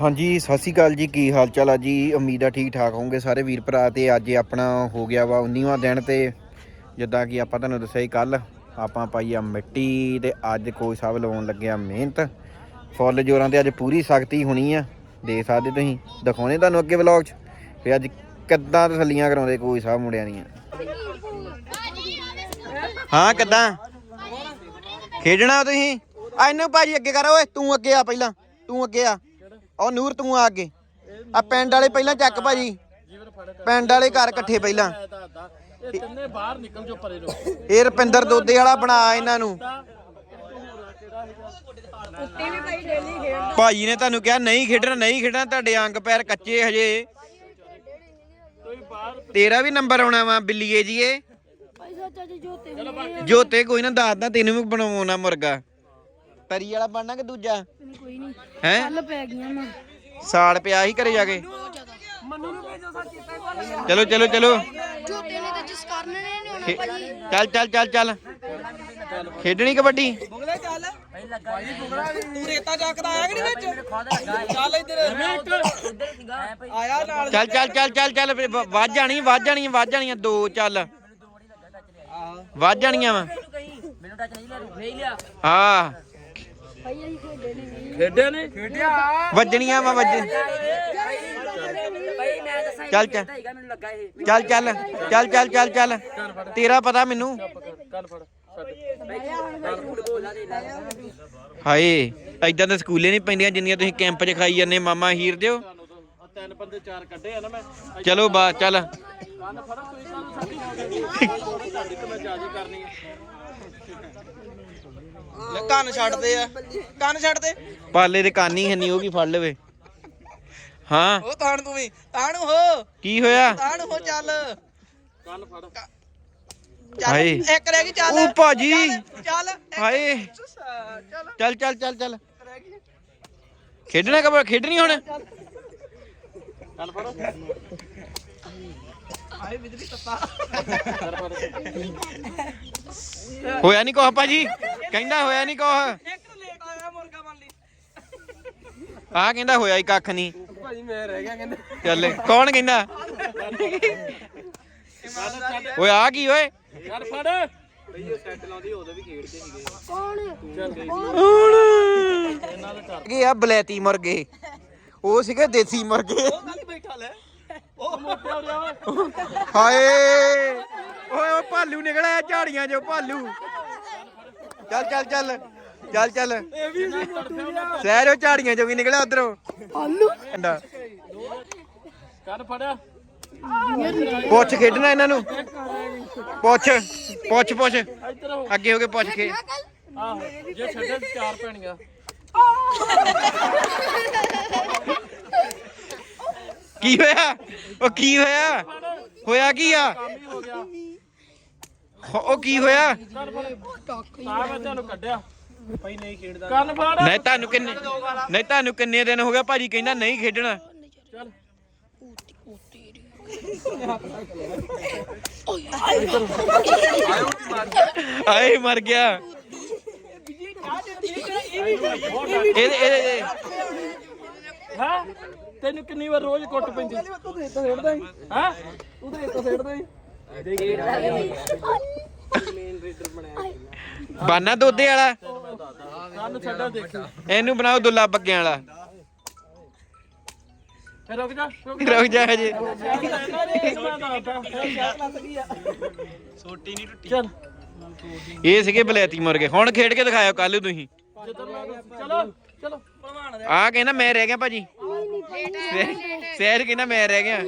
ਹਾਂਜੀ, ਸਤਿ ਸ਼੍ਰੀ ਅਕਾਲ ਜੀ। ਕੀ ਹਾਲ ਚਾਲ ਆ ਜੀ? ਉਮੀਦ ਆ ਠੀਕ ਠਾਕ ਹੋਵੋਗੇ ਸਾਰੇ ਵੀਰ ਭਰਾ ਤੇ ਅੱਜ ਆਪਣਾ ਹੋ ਗਿਆ ਵਾ 19ਵਾਂ ਦਿਨ ਤੇ। ਜਿੱਦਾਂ ਕਿ ਆਪਾਂ ਤੁਹਾਨੂੰ ਦੱਸਿਆ ਹੀ ਕੱਲ, ਆਪਾਂ ਪਾਈ ਆ ਮਿੱਟੀ ਤੇ ਅੱਜ ਕੋਈ ਸਾਹਿਬ ਲਵਾਉਣ ਲੱਗਿਆ ਮਿਹਨਤ। ਫੁੱਲ ਜੋਰਾਂ ਤੇ ਅੱਜ ਪੂਰੀ ਸਖਤੀ ਹੋਣੀ ਆ। ਦੇ ਸਕਦੇ ਤੁਸੀਂ, ਦਿਖਾਉਣੇ ਤੁਹਾਨੂੰ ਅੱਗੇ ਵਲੌਗ 'ਚ ਵੀ ਅੱਜ ਕਿੱਦਾਂ ਤਸੱਲੀਆਂ ਕਰਾਉਂਦੇ ਕੋਈ ਸਾਹਿਬ ਮੁੰਡਿਆਂ ਦੀਆਂ। ਹਾਂ, ਕਿੱਦਾਂ? ਖੇਡਣਾ ਤੁਸੀਂ? ਇਹਨੂੰ ਭਾਜੀ ਅੱਗੇ ਕਰ, ਓਏ, ਤੂੰ ਅੱਗੇ ਆ ਪਹਿਲਾਂ, ਤੂੰ ਅੱਗੇ ਆ। ਉਹ ਨੂਰ ਤੂੰ ਆ ਅੱਗੇ ਆ ਪਿੰਡ ਵਾਲੇ ਪਹਿਲਾਂ ਚੱਕ ਭਾਜੀ। ਪਿੰਡ ਵਾਲੇ ਘਰ ਇਕੱਠੇ ਪਹਿਲਾਂ। ਇਹ ਤਿੰਨੇ ਬਾਹਰ ਨਿਕਲ ਜੋ ਪਰੇ ਨੂੰ ਇਹ ਰਪਿੰਦਰ ਦੋਦੇ ਵਾਲਾ ਬਣਾ ਇਹਨਾਂ ਨੂੰ। ਭਾਜੀ ਨੇ ਤੁਹਾਨੂੰ ਕਿਹਾ ਨਹੀਂ ਖੇਡਣਾ ਨਹੀਂ ਖੇਡਣਾ ਤੁਹਾਡੇ ਅੰਗ ਪੈਰ ਕੱਚੇ ਹਜੇ। ਤੇਰਾ ਵੀ ਨੰਬਰ ਆਉਣਾ ਵਾ ਬਿੱਲੀਏ ਜੀਏ ਜੋਤੇ ਕੋਈ ਨਾ ਦੱਸਦਾ ਤੈਨੂੰ ਵੀ ਬਣਾਉਣਾ ਮੁਰਗਾ। ਤਰੀ ਵਾਲਾ ਬਣਨਾ ਕਿ ਦੂਜਾ? ਕੋਈ ਨਹੀਂ। ਹੈ? ਕੱਲ ਪੈ ਗਈਆਂ ਮੈਂ। ਸਾਲ ਪਿਆ ਹੀ ਘਰੇ ਜਾ ਕੇ। ਚਲੋ ਚਲੋ ਚਲੋ। ਝੋਟੇ ਨੇ ਤੇ ਜਿਸ ਕਾਰਨ ਨੇ ਨਹੀਂ ਹੋਣਾ ਖੇ- ਚੱਲ ਚੱਲ ਚੱਲ ਚੱਲ। ਖੇਡਣੀ ਕਬੱਡੀ? ਤੂੰ ਰੇਤਾ ਚੱਕਦਾ ਆਇਆ ਕਿ ਨਹੀਂ ਵਿੱਚ? ਚੱਲ ਇੱਧਰ। ਆਇਆ ਨਾਲ। ਚੱਲ ਚੱਲ ਚੱਲ ਚੱਲ ਚੱਲ। ਵੀ ਵ- ਵੱਧ ਜਾਣੀ ਵੱਧ ਜਾਣੀ ਜਾਣੀਆਂ ਦੋ ਚੱਲ। ਵੱਧ ਜਾਣੀਆਂ ਵਾ। ਹਾਂ। ਖੇਡੇ ਨਹੀਂ? ਖੇਡਿਆ। ਵੱਜਣੀਆਂ ਵਾ ਵੱਜ ਚੱਲ ਚੱਲ। ਚੱਲ ਚੱਲ ਚੱਲ ਚੱਲ ਚੱਲ ਚੱਲ। ਤੇਰਾ ਪਤਾ ਮੈਨੂੰ। ਹਾਏ ਐਦਾਂ ਦੇ ਸਕੂਲੇ ਨਹੀਂ ਪੈਂਦੀਆਂ ਜਿੰਨੀਆਂ ਤੁਸੀਂ ਕੈਂਪ 'ਚ ਖਾਈ ਜਾਂਦੇ ਮਾਮਾ ਹੀਰ ਦਿਓ। ਤਿੰਨ ਬੰਦੇ ਚਾਰ ਕੱਢੇ ਆ ਨਾ ਮੈਂ। ਚਲੋ ਬਾ ਚੱਲ। ਲੈ ਕੰਨ ਛੱਡਦੇ ਆ। ਕੰਨ ਛੱਡ ਦੇ ਪਾਲੇ ਦੇ ਕੰਨ ਹੀ ਹੰਨੀ ਉਹ ਕੀ ਫੜ ਲਵੇ। ਹਾਂ। ਉਹ ਤਾਣ ਤੂੰ ਵੀ। ਤਾਣ ਹੋ। ਕੀ ਹੋਇਆ? ਤਾਣ ਹੋ ਚੱਲ। ਕੰਨ ਫੜ। ਚੱਲ ਹਾਏ। ਇੱਕ ਰਹਿ ਗਈ ਚੱਲ। ਉਹ ਭਾਜੀ। ਚੱਲ ਇੱਕ- ਹਾਏ। ਚੱਲ ਚੱਲ। ਚੱਲ ਚੱਲ ਚੱਲ ਰਹਿ ਗਈ ਖੇਡਣਾ ਕਬ ਖੇਡਣੀ ਹੁਣ? ਕੰਨ ਫੜ। ਹਾਏ ਬਿਜਲੀ ਤੱਤਾ ਕੰਨ ਫੜ ਹੋਇਆ ਨਹੀਂ ਕੁਛ ਭਾਜੀ? ਕਹਿੰਦਾ ਹੋਇਆ ਨਹੀਂ ਕੁਛ। ਇੱਕ ਲੇਟ ਆਇਆ ਮੁਰਗਾ ਬਣ ਲਈ। ਆ ਕਹਿੰਦਾ ਹੋਇਆ ਹੀ ਕੱਖ ਨਹੀਂ ਭਾਜੀ ਮੈਂ ਰਹਿ ਗਿਆ ਕਹਿੰਦੇ। ਚੱਲ ਕੌਣ ਕਹਿੰਦਾ? ਓਏ ਆ ਕੀ ਓਏ? ਕੰਨ ਫੜ। ਬਈ ਉਹ ਸੈੱਟ ਲਾਉਂਦੀ ਉਦੋਂ ਵੀ ਖੇਡਦੇ ਸੀਗੇ ਕੀ ਆ ਬਲੈਤੀ ਮੁਰਗੇ? ਉਹ ਸੀਗੇ ਦੇਸੀ ਮੁਰਗੇ। ਉਹ ਕੱਲ ਬੈਠਾ ਲੈ? ਹਾਏ। ਓਏ ਉਹ ਭਾਲੂ ਨਿਕਲਿਆ ਝਾੜੀਆਂ ਚੋਂ ਭਾਲੂ। ਚੱਲ ਚੱਲ ਚੱਲ। ਚੱਲ ਚੱਲ। ਸਹਿਰ ਉਹ ਝਾੜੀਆਂ ਚੋਂ ਵੀ ਨਿਕਲਿਆ ਉਧਰੋਂ। ਭਾਲੂ। ਕੰਨ ਫੜਿਆ। ਪੁੱਛ ਖੇਡਣਾ ਇਹਨਾਂ ਨੂੰ। ਪੁੱਛ ਪੁੱਛ ਪੁੱਛ। ਅੱਗੇ ਹੋ ਕੇ ਪੁੱਛ ਕੇ ਆਹੋ ਜੇ ਛੱਡੇ ਚਾਰ ਪੈਣੀਆਂ। ਕੀ ਹੋਇਆ? ਉਹ ਕੀ ਹੋਇਆ? ਹੋਇਆ ਕੀ ਆ? ਉਹ ਕੀ ਹੋਇਆ? ਕੰਨ ਫੜ ਤਾਂ ਮੈਂ ਤੁਹਾਨੂੰ ਕੱਢਿਆ ਪਈ ਨਹੀਂ ਖੇਡਦਾ ਕੰਨ ਫੜ ਨਹੀਂ ਤੁਹਾਨੂੰ ਕਿੰਨੇ ਨਹੀਂ ਤੁਹਾਨੂੰ ਕਿੰਨੇ ਦਿਨ ਹੋ ਗਿਆ ਭਾਜੀ ਕਹਿੰਦਾ ਨਹੀਂ ਖੇਡਣਾ। ਚੱਲ ਆਏ ਮਰ ਗਿਆ। ਇਹਦੇ ਇਹਦੇ ਹਾਂ? ਤੈਨੂੰ ਕਿੰਨੀ ਵਾਰ ਰੋਜ਼ ਕੁੱਟ ਪੈਂਦੀ? ਤੂੰ ਰੇਤਾ ਛੱਡਦਾ ਹੀ। ਹਾਂ? ਤੂੰ ਤਾਂ ਰੇਤਾ ਛੱਡਦਾ ਹੀ। ਬਾਨਾ ਦੋਦੇ ਵਾਲਾ। ਕੰਨ ਛੱਡਾ ਦੇਖੀ। ਇਹਨੂੰ ਬਣਾਓ ਦੁੱਲਾ ਬੱਗਿਆਂ ਵਾਲਾ। ਫੇਰ ਰੁਕ ਜਾ ਰੁਕ ਰੁਕ ਜਾ ਹਜੇ। ਛੋਟੀ ਨਹੀਂ ਟੁੱਟੀ। ਚੱਲ। ਇਹ ਸੀਗੇ ਬਲੈਤੀ ਮੁਰਗੇ। ਹੁਣ ਖੇਡ ਕੇ ਦਿਖਾਇਓ ਕੱਲ ਤੁਸੀਂ। ਲਾ ਦੋ। ਚਲੋ ਚਲੋ। ਆ ਕਹਿੰਦਾ ਮੈਂ ਰਹਿ ਗਿਆ ਭਾਜੀ। ਸਹਿਰ- ਕਹਿੰਦਾ ਮੈਂ ਰਹਿ ਗਿਆ।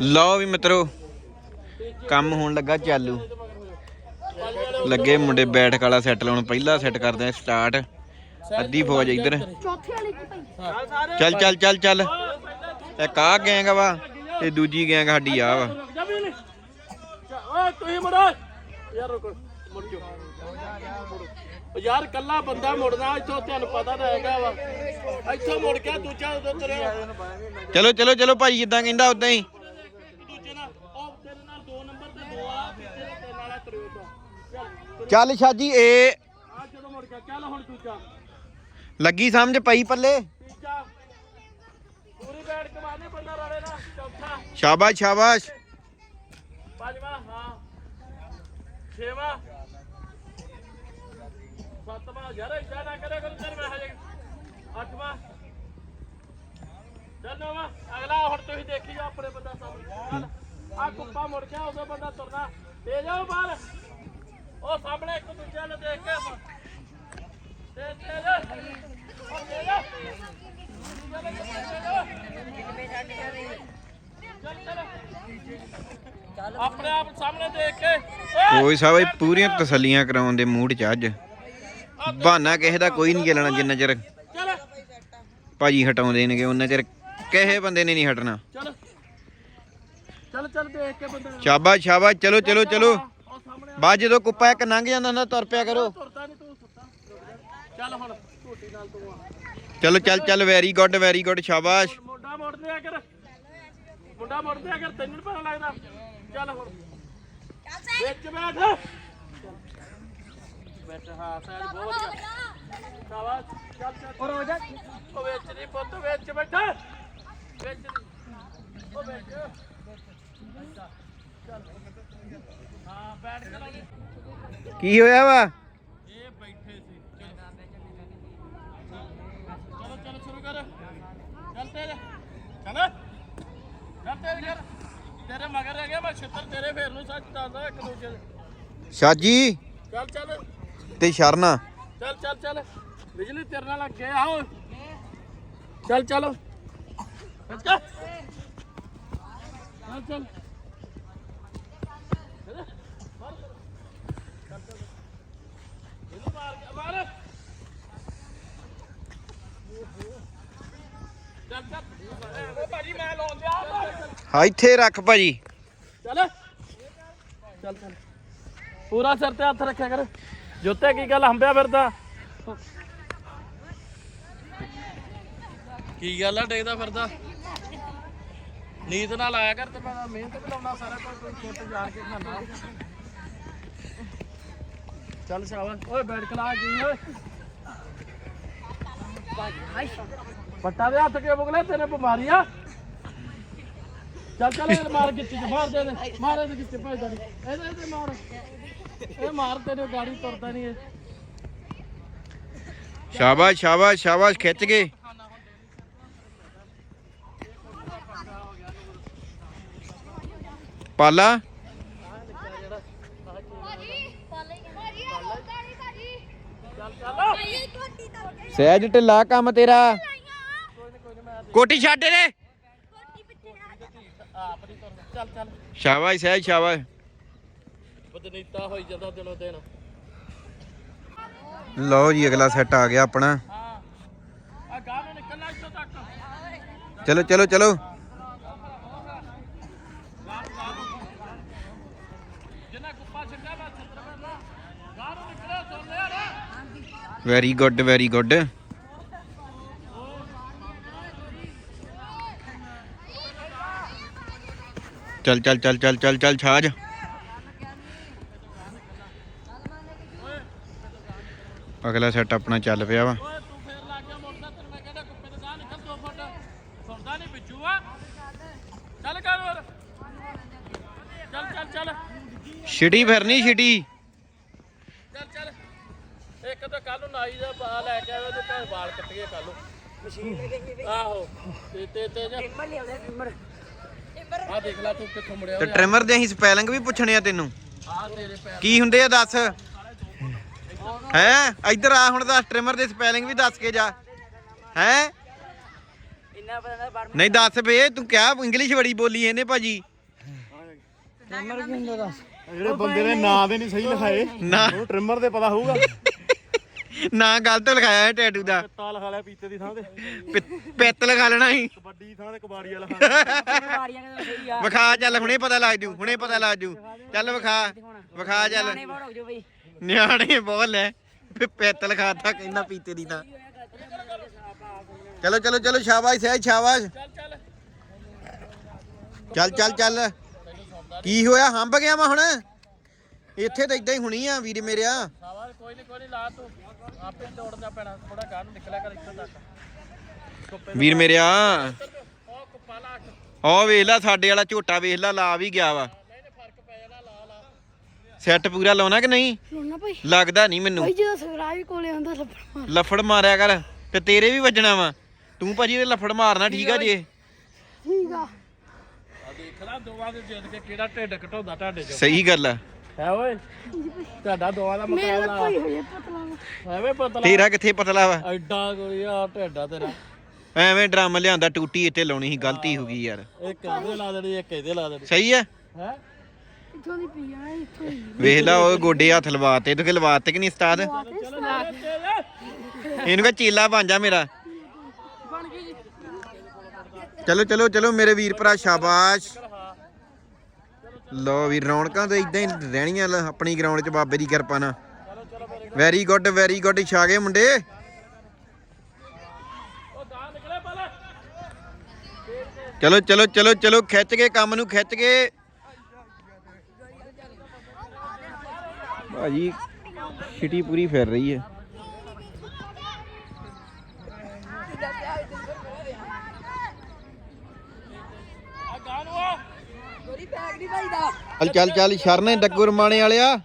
ਲਓ ਵੀ ਮਿੱਤਰੋ, ਕੰਮ ਹੋਣ ਲੱਗਾ ਚਾਲੂ। ਲੱਗੇ ਮੁੰਡੇ ਬੈਠਕ ਵਾਲਾ ਸੈੱਟ ਲਾਉਣ, ਪਹਿਲਾ ਸੈੱਟ ਕਰਦੇ ਆ ਸਟਾਰਟ ਅੱਧੀ ਫੌਜ ਇੱਧਰ। ਚੱਲ ਚੱਲ ਚੱਲ ਚੱਲ। ਇੱਕ ਆ ਗੈਂਗ ਵਾ ਤੇ ਦੂਜੀ ਗੈਂਗ ਸਾਡੀ ਆ ਵਾ। ਓਏ, ਤੁਸੀਂ ਮੁੜੋ। ਯਾਰ ਰੁਕ। ਯਾਰ ਕੱਲਾ ਬੰਦਾ ਮੁੜਨਾ ਇੱਥੋਂ ਤੁਹਾਨੂੰ ਪਤਾ ਤਾਂ ਹੈਗਾ ਵਾ। ਇੱਥੋਂ ਮੁੜ ਗਿਆ ਦੂਜਾ ਉਧਰ ਤੁਰਿਆ। ਚਲੋ ਚਲੋ ਚਲੋ ਭਾਈ ਜਿੱਦਾਂ ਕਹਿੰਦਾ ਉਦਾਂ ਹੀ। ਦੂਜੇ ਨਾਲ ਉਹ ਤੇਰੇ ਨਾਲ ਦੋ ਨੰਬਰ ਤੇ ਦੋ ਆ ਤੇਰੇ ਤਿੰਨ ਵਾਲਾ ਤੁਰਿਆ ਚੱਲ। ਚੱਲ ਸ਼ਾਜੀ ਇਹ ਆ ਜਦੋਂ ਮੁੜ ਗਿਆ ਚੱਲ ਹੁਣ ਦੂਜਾ। ਲੱਗੀ ਸਮਝ ਪਈ ਪੱਲੇ? ਤੀਜਾ। ਪੂਰੀ ਬੈਠ ਕਮਾਨੇ ਬੰਦਾ ਰਲੇ ਨਾ ਚੌਥਾ। ਸ਼ਾਬਾਸ਼ ਸ਼ਾਬਾਸ਼। ਪੰਜਵਾਂ ਹਾਂ। ਛੇਵਾਂ। ਸੱਤਵਾਂ, ਯਾਰ ਇਦਾਂ ਨਾ ਕਰਿਆ ਕਰੋ ਤੇਰੇ ਮੈਂ ਹਜੇ ਅੱਠਵਾਂ। ਚੱਲ ਨੌਵਾਂ, ਅਗਲਾ ਹੁਣ ਤੁਸੀਂ ਦੇਖੀ ਜਾਓ ਆਪਣੇ ਬੰਦਾ ਸਾਹਮਣੇ। ਆ ਕੁੱਪਾ ਮੁੜ ਗਿਆ ਉਦੋਂ ਬੰਦਾ ਤੁਰਨਾ ਦੇ ਜਾਓ ਬਾਹਰ। ਉਹ ਸਾਹਮਣੇ ਇੱਕ ਦੂਜੇ ਨੂੰ ਦੇਖ ਕੇ ਤੇ ਤੇ ਉਹ ਦੇ ਜਾ ਆਪਣੇ ਆਪ ਸਾਹਮਣੇ ਦੇਖ ਕੇ। ਕੋਈ ਸਾਹਿਬ ਪੂਰੀਆਂ ਤਸੱਲੀਆਂ ਕਰਾਉਣ ਦੇ ਮੂਡ 'ਚ ਅੱਜ। ਬਹਾਨਾ ਕਿਸੇ ਦਾ ਕੋਈ ਨਹੀਂ ਚੱਲਣਾ ਜਿੰਨਾ ਚਿਰ ਚੱਲ। ਭਾਜੀ ਹਟਾਉਂਦੇ ਨੇਗੇ ਉਹਨਾਂ ਚਿਰ ਕਿਸੇ ਬੰਦੇ ਨੇ ਨਹੀਂ ਹਟਣਾ। ਚੱਲ। ਚੱਲ ਚੱਲ ਦੇਖ ਕੇ ਬੰਦੇ ਨੂੰ। ਸ਼ਾਬਾਸ਼ ਸ਼ਾਬਾਸ਼। ਚਲੋ ਚਲੋ ਚਲੋ ਉਹ ਸਾਹਮਣੇ ਬਾਅਦ ਜਦੋਂ ਕੁੱਪਾ ਇੱਕ ਲੰਘ ਜਾਂਦਾ ਹੁੰਦਾ ਤੁਰ ਪਿਆ ਕਰੋ। ਤੁਰਦਾ ਨਹੀਂ ਤੂੰ ਸੁੱਤਾ। ਚੱਲ ਹੁਣ ਝੂਟੀ ਨਾਲ ਤੂੰ ਆ। ਚਲੋ ਚੱਲ ਚੱਲ। ਵੈਰੀ ਗੁੱਡ ਵੈਰੀ ਗੁੱਡ ਸ਼ਾਬਾਸ਼। ਮੁੰਡਾ ਮੋੜ ਲਿਆ ਕਰ। ਮੁੰਡਾ ਮੋੜ ਲਿਆ ਕਰ ਤੈਨੂੰ ਨੀ ਪਤਾ ਲੱਗਦਾ। ਚੱਲ ਹੁਣ। ਵਿੱਚ ਬੈਠ। ਬੈਠ ਹਾਂ ਸੈਲ ਬਹੁਤ ਵਧੀਆ। ਸ਼ਾਬਾਸ਼ ਚੱਲ ਚੱਲ। ਔਰ ਹੋ ਜਾ ਉਹ ਵਿੱਚ ਨਹੀਂ ਪੁੱਤ ਵਿੱਚ ਬੈਠਾ। ਵਿੱਚ ਨੀ। ਉਹ ਵਿੱਚ। ਚੱਲ। ਹਾਂ ਬੈਠ ਕੇ ਹੋਇਆ ਵਾ? ਇਹ ਬੈਠੇ ਸੀ। ਚਲੋ ਚਲੋ ਸ਼ੁਰੂ ਕਰ। ਚੱਲ ਤੇਰੇ। ਚੱਲ। ਚੱਲ ਤੇਰੇ ਕਰ। ਤੇਰੇ ਮਗਰ ਰਹਿ ਗਿਆ ਮੈਂ ਛਿੱਤਰ ਤੇਰੇ ਫੇਰ ਨੂੰ ਸੱਚ ਦੱਸਦਾ ਇੱਕ ਦੂਜੇ ਦੇ। ਸ਼ਾਜੀ? ਚੱਲ ਚੱਲ। ਤੇ ਸ਼ਰਨਾ। ਚੱਲ ਚੱਲ ਚੱਲ। ਬਿਜਲੀ ਤੇਰੇ ਨਾਲ ਲੱਗੇ ਆਓ ਚੱਲ ਚੱਲ ਚੱਲ। ਚੱਲ ਚੱਲ। ਚੱਲ ਇਹਨੂੰ ਮਾਰ ਕੇ ਚੱਲ। ਚੱਲ ਭਾਜੀ ਹਾਂ ਇੱਥੇ ਰੱਖ ਭਾਜੀ। ਚੱਲ। ਚੱਲ ਚੱਲ। ਪੂਰਾ ਸਿਰ ਤੇ ਹੱਥ ਰੱਖਿਆ ਕਰ। ਜੋਤੇ, ਕੀ ਗੱਲ ਹੰਬਿਆ ਫਿਰਦਾ? ਕੀ ਗੱਲ ਆ, ਡੇਗਦਾ ਫਿਰਦਾ? ਨੀਤ ਨਾਲ ਆਇਆ ਕਰ ਤੇ ਮੈਂ ਮਿਹਨਤ ਕਰਾਉਣਾ ਸਾਰਾ ਕੋਈ ਛੁੱਟ ਜਾਣ ਕੇ ਖਾਣਾ ਚੱਲ ਸ਼ਾਬਾਸ਼। ਓਏ ਬੈਠ ਕਲਾ ਕੀ ਓਏ। ਪੱਟਾ ਦੇ ਹੱਥ ਕੇ ਬੁਗਲੇ ਤੇਰੇ ਬਿਮਾਰੀ ਆ। ਚੱਲ ਚੱਲ ਇਹ ਮਾਰ ਗਿੱਟੀ ਚ, ਮਾਰ ਦੇ ਦੇ ਮਾਰ ਇਹਦੇ ਗਿੱਟੀ ਭੇਜਦਾ ਨਹੀਂ ਇਹਦੇ ਇਹਦੇ ਮਾਰ। ਇਹ ਮਾਰ ਤੇਰੇ ਗਾੜੀ ਤੁਰਦਾ ਨਹੀਂ ਇਹ। ਸ਼ਾਬਾਸ਼ ਸ਼ਾਬਾਸ਼ ਸ਼ਾਬਾਸ਼ ਖਿੱਚ ਗਏ ਪਾਲਾ। ਚੱਲ ਚੱਲ ਸਹਿਜ ਢਿੱਲਾ ਕੰਮ ਤੇਰਾ। ਕੋਟੀ ਛੱਡ ਦੇ ਆਪ ਨਹੀਂ ਤੁਰਦਾ ਚੱਲ ਚੱਲ ਸ਼ਾਬਾਸ਼ ਸਹਿਜ ਸ਼ਾਬਾਸ਼। ਬਦਨੀਤਾ ਹੋਈ ਜਾਂਦਾ ਦਿਨੋਂ ਦਿਨ। ਲਓ ਜੀ ਅਗਲਾ ਸੈੱਟ ਆ ਗਿਆ ਆਪਣਾ। ਹਾਂ। ਆ ਗਾਂ ਨੂੰ ਨਿਕਲਣਾ ਇੱਥੋਂ ਤੱਕ। ਚਲੋ ਚਲੋ ਚਲੋ। ਵੈਰੀ ਗੁੱਡ ਵੈਰੀ ਗੁੱਡ ਚੱਲ ਚੱਲ ਚੱਲ ਚੱਲ ਚੱਲ ਚੱਲ ਛਾਜ। ਅਗਲਾ ਸੈੱਟ ਆਪਣਾ ਚੱਲ ਪਿਆ ਵਾ। ਤੂੰ ਫੇਰ ਲੱਗ ਗਿਆ ਮੁੜਦਾ ਤੈਨੂੰ ਮੈਂ ਕਹਿੰਦਾ ਕੁੱਪੇ ਤੇ ਗਾਂ ਨਿਕਲ ਦੋ ਫੁੱਟ ਸੁਣਦਾ ਨਹੀਂ ਬਿੱਜੂ ਆ। ਚੱਲ ਕਰ ਹੋਰ। ਚੱਲ ਚੱਲ ਚੱਲ। ਛਿਟੀ ਫਿਰਨੀ ਛਿਟੀ ਚੱਲ ਚੱਲ। ਇੱਕ ਤਾਂ ਕੱਲ ਨੂੰ ਨਾਈ ਦਾ ਪਾ ਲੈ ਕੇ ਆਵੇ ਤੇ ਘਰ ਵਾਲ ਕੱਟੀਏ ਕੱਲ ਨੂੰ। ਮਸ਼ੀਨ ਆਹੋ ਤੇ ਤੇ ਤੇ ਜਾ। ਆ ਦੇਖ ਲੈ ਤੂੰ ਕਿੱਥੋਂ ਮੁੜਿਆ ਤੇ ਟ੍ਰਿਮਰ ਦੇ ਅਸੀਂ ਸਪੈਲਿੰਗ ਵੀ ਪੁੱਛਣੇ ਆ ਤੈਨੂੰ। ਆ ਤੇਰੇ ਪੈਰ ਕੀ ਹੁੰਦੇ ਆ ਦੱਸ? ਹੈ? ਇੱਧਰ ਆ ਹੁਣ ਦੱਸ ਟ੍ਰਿਮਰ ਦੇ ਸਪੈਲਿੰਗ ਵੀ ਦੱਸ ਕੇ ਜਾ। ਹੈ? ਨਹੀਂ ਦੱਸ ਬੇ ਤੂੰ ਕਿਹਾ ਇੰਗਲਿਸ਼ ਬੜੀ ਬੋਲੀ ਇਹਨੇ ਭਾਜੀ। ਜਿਹੜੇ ਬੰਦੇ ਨੇ ਨਾਂ ਦੇ ਨਹੀਂ ਸਹੀ ਲਿਖਾਏ ਨਾ। ਉਹਨੂੰ ਟ੍ਰਿਮਰ ਦੇ ਪਤਾ ਹੋਊਗਾ। ਨਾ ਗਲਤ ਲਿਖਾਇਆ ਹੈ ਟੈਟੂ ਦਾ। ਤਾ ਲਿਖਾ ਲਿਆ ਪੀਤੇ ਦੀ ਥਾਂ ਤੇ। ਪਿ- ਪਿੱਤ ਲਿਖਾ ਲੈਣਾ ਸੀ। ਕਬੱਡੀ ਦੀ ਥਾਂ ਤੇ ਕਬਾੜੀ ਵਾਲਾ ਲਿਖਾ ਵਿਖਾ ਚੱਲ ਹੁਣੇ ਪਤਾ ਲੱਗ ਜੂ ਹੁਣੇ ਪਤਾ ਲੱਗ ਜੂ। ਚੱਲ ਵਿਖਾ ਵਿਖਾ ਚੱਲ। ਨਿਆਣੇ ਬਹੁਤ ਲੈ। ਵੀ ਪਿੱਤ ਲਿਖਾਤਾ ਕਹਿੰਦਾ ਪੀਤੇ ਦੀ ਤਾਂ। ਚਲੋ ਚਲੋ ਚਲੋ ਸ਼ਾਬਾਸ਼ ਸਹਿਜ ਸ਼ਾਬਾਸ਼। ਚੱਲ ਚੱਲ ਚੱਲ। ਕੀ ਹੋਇਆ? ਹੰਬ ਗਿਆ ਵਾ ਹੁਣ? ਇੱਥੇ ਤਾਂ ਇਦਾਂ ਹੀ ਹੁਣੀ ਆ ਵੀਰ ਮੇਰਿਆ। ਸਾਵਾ ਕੋਈ ਨਹੀਂ ਕੋਈ ਨਹੀਂ ਲਾ ਤੂੰ। ਆਪੇ ਦੌੜਨਾ ਪੈਣਾ। ਥੋੜਾ ਗਾਹ ਨੂੰ ਨਿਕਲਿਆ ਕਰ ਇੱਥੇ ਤੱਕ। ਵੀਰ ਮੇਰਿਆ। ਉਹ ਵੇਖ ਲੈ ਸਾਡੇ ਵਾਲਾ ਝੋਟਾ ਵੇਖ ਲੈ ਲਾ ਵੀ ਗਿਆ ਵਾ। ਸੈੱਟ ਪੂਰਾ ਲਾਉਣਾ ਕਿ ਨਹੀਂ? ਲੋਨਾ ਭਾਈ। ਲੱਗਦਾ ਨਹੀਂ ਮੈਨੂੰ। ਭਾਈ ਜਦੋਂ ਸਗਰਾਜ ਕੋਲੇ ਆਉਂਦਾ ਲੱਭਣਾ ਲਫੜ ਮਾਰਿਆ ਕਰ ਤੇ ਤੇਰੇ ਵੀ ਵੱਜਣਾ ਵਾ। ਤੂੰ ਭਾਜੀ ਤੇ ਲਫੜ ਮਾਰਨਾ ਠੀਕ ਆ ਜੇ? ਠੀਕ ਆ। ਆ ਦੇਖ ਲੈ ਦੋਵਾਂ ਦੇ ਜਿੱਦ ਕੇ ਕਿਹੜਾ ਢਿੱਡ ਘਟਾਉਂਦਾ ਤੁਹਾਡੇ ਚ ਸਹੀ ਗੱਲ ਆ। ਹੈ ਓਏ ਤੁਹਾਡਾ ਦੋਵਾਂ ਦਾ ਮੇਰਾ ਮੁਕਾਬਲਾ ਹੋਏ ਪਤਲਾ ਵਾ। ਐਵੇਂ ਪਤਲਾ। ਤੇਰਾ ਕਿੱਥੇ ਪਤਲਾ ਵਾ? ਐਡਾ ਕੋਈ ਆ ਢਿੱਡਾ ਤੇਰਾ। ਐਵੇਂ ਡਰਮ ਲਿਆਂਦਾ ਟੂਟੀ ਇੱਥੇ ਲਾਉਣੀ ਸੀ ਗਲਤੀ ਹੋ ਗਈ ਯਾਰ। ਇੱਕ ਇਹਦੇ ਲਾ ਦੇਣੀ ਇੱਕ ਇਹਦੇ ਲਾ ਦੇਣੀ। ਸਹੀ ਆ? ਹੈ? ਇੱਥੋਂ ਦੀ ਪੀ ਜਾਣਾ ਇੱਥੋਂ ਹੀ ਵੇਖ ਲਾ ਉਹ ਗੋਡੇ ਹੱਥ ਲਵਾਤੇ ਤੂੰ ਕਿ ਲਵਾਤੇ ਕਿ ਨਹੀਂ ਉਸਤਾਦ? ਇਹਨੂੰ ਕਹ ਚੀਲਾ ਬਣ ਜਾ ਮੇਰਾ। ਚਲੋ ਚਲੋ ਚਲੋ ਮੇਰੇ ਵੀਰ ਭਰਾ ਸ਼ਾਬਾਸ਼। ਲੋ ਵੀ ਰੌਣਕਾਂ ਤੇ ਇਦਾਂ ਹੀ ਰਹਿਣੀਆਂ ਲ- ਆਪਣੀ ਗਰਾਊਂਡ 'ਚ ਬਾਬੇ ਦੀ ਕਿਰਪਾ ਨਾਲ। ਵੈਰੀ ਗੁੱਡ ਵੈਰੀ ਗੁੱਡ ਛਾ ਗਏ ਮੁੰਡੇ। ਚਲੋ ਚਲੋ ਚਲੋ ਚਲੋ ਖਿੱਚ ਕੇ ਕੰਮ ਨੂੰ ਖਿੱਚ ਕੇ। ਭਾਜੀ ਛਿਟੀ ਪੂਰੀ ਫਿਰ ਰਹੀ ਹੈ। ਚੱਲ ਚੱਲ ਚੱਲ ਸ਼ਰਨੇ ਡੱਗੂ ਰਮਾਣੇ ਵਾਲਿਆ।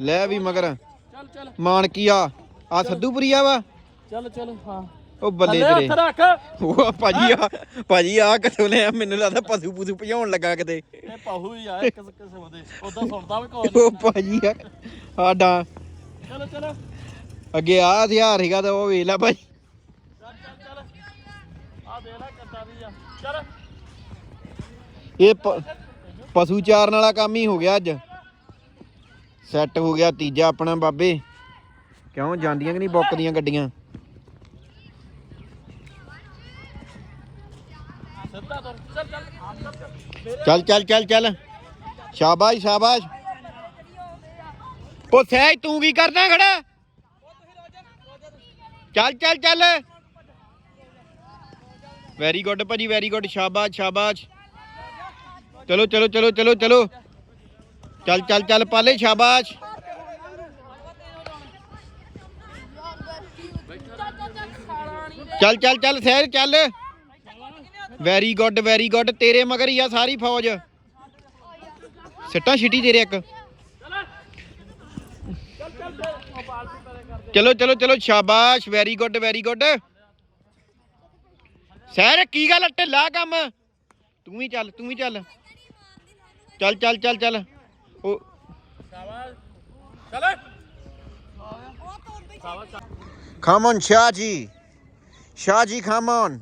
ਲੈ ਵੀ ਮਗਰ। ਚੱਲ ਚੱਲ। ਮਾਨ ਕੀ ਆ ਆ ਸੱਧੂਪੁਰੀਆ ਵਾ? ਚੱਲ ਚੱਲ ਹਾਂ। ਉਹ ਬੱਲੇ ਤੇਰੇ। ਹੱਥ ਰੱਖ। ਉਹ ਭਾਜੀ ਆ ਭਾਜੀ ਆ ਕਿਥੋਂ ਲਿਆ? ਮੈਨੂੰ ਲੱਗਦਾ ਪਸ਼ੂ ਪਸ਼ੂ ਭਜਾਉਣ ਲੱਗਾ ਕਿਤੇ। ਇਹ ਪਾਹੂ ਹੀ ਆ ਇੱਕ ਕਿਸਮ ਦੇ ਉਦਾਂ ਸੁਣਦਾ ਵੀ ਕੋਈ ਉਹ ਭਾਜੀ ਆ ਸਾਡਾ। ਚਲੋ ਚਲੋ। ਅੱਗੇ ਆ ਹਥਿਆਰ ਹੈਗਾ ਤਾਂ ਉਹ ਵੇਖ ਲੈ ਭਾਈ। ਚੱਲ ਚੱਲ ਚੱਲ। ਆ ਦੇ ਲੈ ਕਿੱਦਾਂ ਦੀ ਆ। ਚੱਲ। ਇਹ ਪਸ਼ੂ ਚਾਰਨ ਵਾਲਾ ਕੰਮ ਹੀ ਹੋ ਗਿਆ ਅੱਜ। ਸੈੱਟ ਹੋ ਗਿਆ ਤੀਜਾ ਆਪਣਾ ਬਾਬੇ। ਕਿਉਂ? ਜਾਂਦੀਆਂ ਕਿ ਨਹੀਂ? ਬੁੱਕਦੀਆਂ ਗੱਡੀਆਂ। ਸਿੱਧਾ ਤੁਰ ਚੱਲ ਚੱਲ ਚੱਲ ਚੱਲ ਚੱਲ ਚੱਲ ਸ਼ਾਬਾਸ਼ ਸ਼ਾਬਾਸ਼ ਉਹ ਸਹਿਜ ਤੂੰ ਕੀ ਕਰਦਾ ਖੜਾ ਚੱਲ ਚੱਲ ਚੱਲ ਵੈਰੀ ਗੁੱਡ ਭਾਜੀ ਵੈਰੀ ਗੁੱਡ ਸ਼ਾਬਾਸ਼ ਸ਼ਾਬਾਸ਼ ਚਲੋ ਚਲੋ ਚਲੋ ਚਲੋ ਚਲੋ ਚੱਲ ਚੱਲ ਚੱਲ ਪਾਲੇ ਸ਼ਾਬਾਸ਼ ਚੱਲ ਚੱਲ ਚੱਲ ਸਹਿਜ ਚੱਲ ਵੈਰੀ ਗੁੱਡ ਵੈਰੀ ਗੁੱਡ ਤੇਰੇ ਮਗਰ ਹੀ ਆ ਸਾਰੀ ਫੌਜ ਸਿੱਟਾਂ ਛਿੱਟੀ ਤੇਰੇ ਇੱਕ ਚਲੋ ਚਲੋ ਚਲੋ ਸ਼ਾਬਾਸ਼ ਵੈਰੀ ਗੁੱਡ ਵੈਰੀ ਗੁੱਡ ਸਹਿਰ ਕੀ ਗੱਲ ਆ, ਢਿੱਲਾ ਕੰਮ ਤੂੰ ਵੀ ਚੱਲ ਤੂੰ ਵੀ ਚੱਲ ਚੱਲ ਚੱਲ ਚੱਲ ਚੱਲ ਉਹ ਚੱਲ Come on, Shaji. Shaji, come on.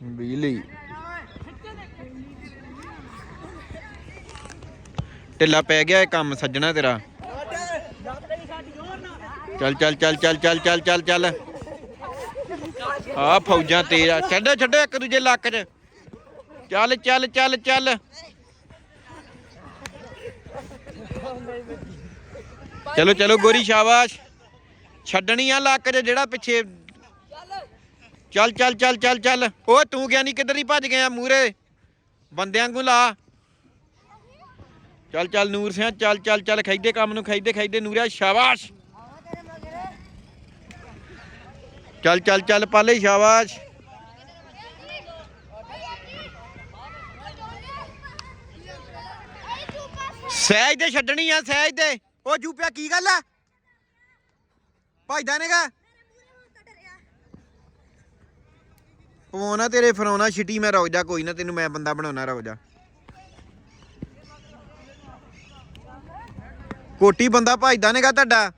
ਬਿਜਲੀ। ਢਿੱਲਾ ਪੈ ਗਿਆ ਇਹ ਕੰਮ ਸੱਜਣਾ ਤੇਰਾ। ਚੱਲ ਚੱਲ ਚੱਲ ਚੱਲ ਚੱਲ ਚੱਲ ਚੱਲ ਚੱਲ। ਆ ਫੌਜਾਂ ਤੇਰਾ। ਛੱਡੋ ਛੱਡੋ ਇੱਕ ਦੂਜੇ ਲੱਕ 'ਚ। ਚੱਲ ਚੱਲ ਚੱਲ ਚੱਲ। ਚਲੋ ਚਲੋ, ਗੋਰੀ ਸ਼ਾਬਾਸ਼। ਛੱਡਣੀ ਆ ਲੱਕ 'ਚ ਜਿਹੜਾ ਪਿੱਛੇ ਚੱਲ ਚੱਲ ਚੱਲ ਚੱਲ ਚੱਲ। ਓ ਤੂੰ ਗਿਆ ਨਹੀਂ ਕਿੱਧਰ ਹੀ ਭੱਜ ਗਿਆ ਮੂਰੇ ਬੰਦਿਆਂ ਨੂੰ ਲਾ। ਚੱਲ ਚੱਲ, ਨੂਰ ਸਿਆ, ਚੱਲ ਚੱਲ ਚੱਲ ਖੈਦੇ ਕੰਮ ਨੂੰ ਖੈਦੇ ਖੈਦੇ ਨੂਰਿਆ, ਸ਼ਾਬਾਸ਼। ਚੱਲ ਚੱਲ ਚੱਲ, ਪਾਲੇ, ਸ਼ਾਬਾਸ਼। ਸਹਿਜ ਦੇ ਛੱਡਣੀ ਆ, ਸਹਿਜ ਦੇ ਓ, ਜੂਪਿਆ, ਕੀ ਗੱਲ ਆ? ਭਜਦਾ ਨੇਗਾ? ਪਵਾਉਣਾ ਤੇਰੇ ਫਰਾਉਣਾ ਛਿੱਟੀ, ਮੈਂ ਰੁਕ ਜਾ, ਕੋਈ ਨਾ, ਤੈਨੂੰ ਮੈਂ ਬੰਦਾ ਬਣਾਉਣਾ, ਰੁਕ ਜਾ। ਕੋਟੀ ਬੰਦਾ ਭਜਦਾ ਨੇਗਾ ਤੁਹਾਡਾ।